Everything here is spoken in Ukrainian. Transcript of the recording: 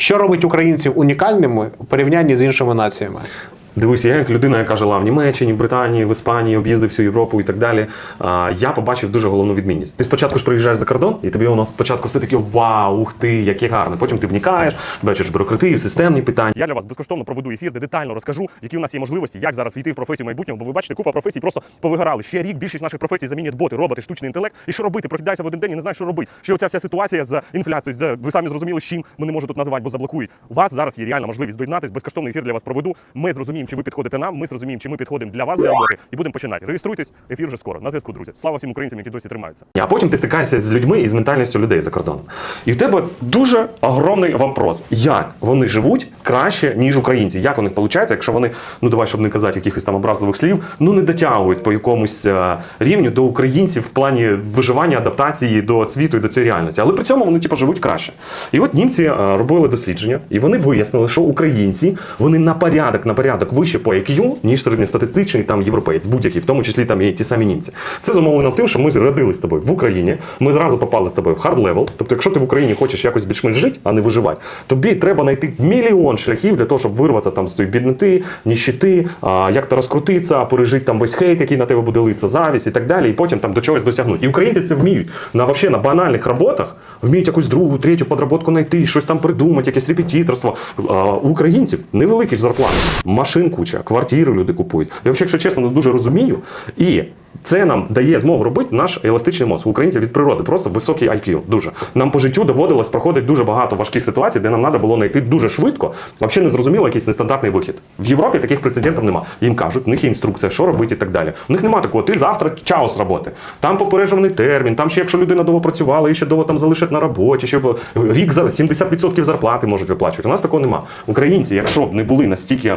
Що робить українців унікальними у порівнянні з іншими націями? Дивись, я як людина, яка жила в Німеччині, в Британії, в Іспанії, об'їздив всю Європу і так далі. Я побачив дуже головну відмінність. Ти спочатку ж приїжджаєш за кордон, і тобі у нас спочатку все таке вау, ух ти, яке гарне. Потім ти вникаєш, бачиш бюрократію, системні питання. Я для вас безкоштовно проведу ефір, де детально розкажу, які у нас є можливості, як зараз війти в професію майбутнього. Бо ви бачите, купа професій просто повигорали. Ще рік більшість наших професій замінять боти, роботи, штучний інтелект. І що робити? Прокидаєшся в один день і не знаєш, що робити. Ще оця вся ситуація з інфляцією, з ви самі зрозуміли, чим ми не можемо тут називати, бо заблокують. У вас зараз є реальна можливість доєднатись. Безкоштовний ефір для вас проведу. Ми зрозуміємо, чи ви підходите нам. Ми зрозуміємо, чи ми підходимо для вас для роботи, і будемо починати. Реєструйтесь, ефір вже скоро. На зв'язку, друзі. Слава всім українцям, які досі тримаються. А потім ти стикаєшся з людьми і з ментальністю людей за кордоном. І в тебе дуже огромний вопрос, як вони живуть краще, ніж українці. Як у них виходить, якщо вони, ну давай, щоб не казати якихось там образливих слів, ну не дотягують по якомусь е, рівню до українців в плані виживання, адаптації до світу і до цієї реальності. Але при цьому вони типу, живуть краще. І от німці е, робили дослідження, і вони вияснили, що українці вони на порядок, на порядок вище по IQ, ніж середньостатистичний там європеєць, будь-який, в тому числі там і ті самі німці. Це зумовлено тим, що ми родились з тобою в Україні. Ми зразу попали з тобою в хард левел. Тобто, якщо ти в Україні хочеш якось більш-менш жити, а не виживати, тобі треба знайти мільйон шляхів для того, щоб вирватися там з тої бідноти, ніщити, як то розкрутитися, пережити там весь хейт, який на тебе буде литися, завість і так далі, і потім там до чогось досягнути. І українці це вміють. На вообще на банальних роботах вміють якусь другу, третю подработку знайти, щось там придумати, якесь репетиторство. У українців невеликі зарплати, машин куча, квартири люди купують. Я якщо чесно, не дуже розумію. І це нам дає змогу робити наш еластичний мозок. Українців від природи просто високий IQ. Дуже нам по життю доводилось проходити дуже багато важких ситуацій, де нам треба було знайти дуже швидко. Взагалі не зрозуміло якийсь нестандартний вихід. В Європі таких прецедентів нема. Їм кажуть, в них є інструкція, що робити і так далі. У них немає такого, ти завтра чао з роботи. Там попереджений термін, там ще якщо людина довго працювала, і ще довго там залишать на роботі, ще рік за 70% зарплати можуть виплачувати. У нас такого нема. Українці, якщо б не були настільки.